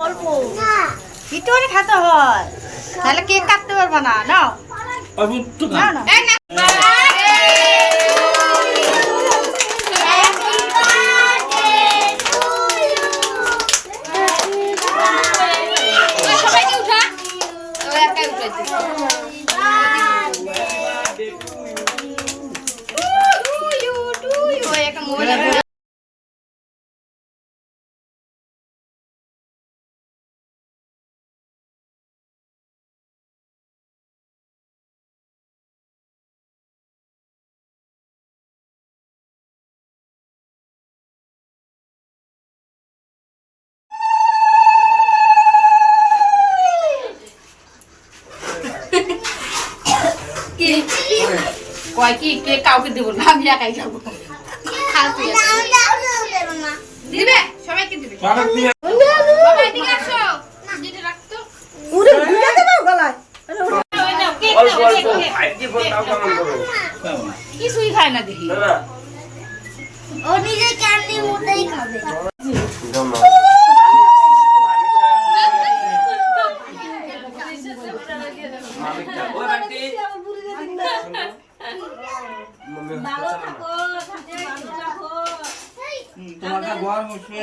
অল্প। করে খেতে হয়। তাহলে কেক কাটতে পারবে না নাও। সবাইকে কি? কয় কি? কে কাউকে দেবো না? আমি একাই তুই দিবে? সবাইকে দিবে। বাবা এদিকে আসো। যেটা রাখতো ঘুরে দেবো গলায়। কিছুই খায় না দেখি। ও নিজে ক্যান্ডি মুটেই খাবে। ওই থাকো মম্মি হুম, তোমার হচ্ছে।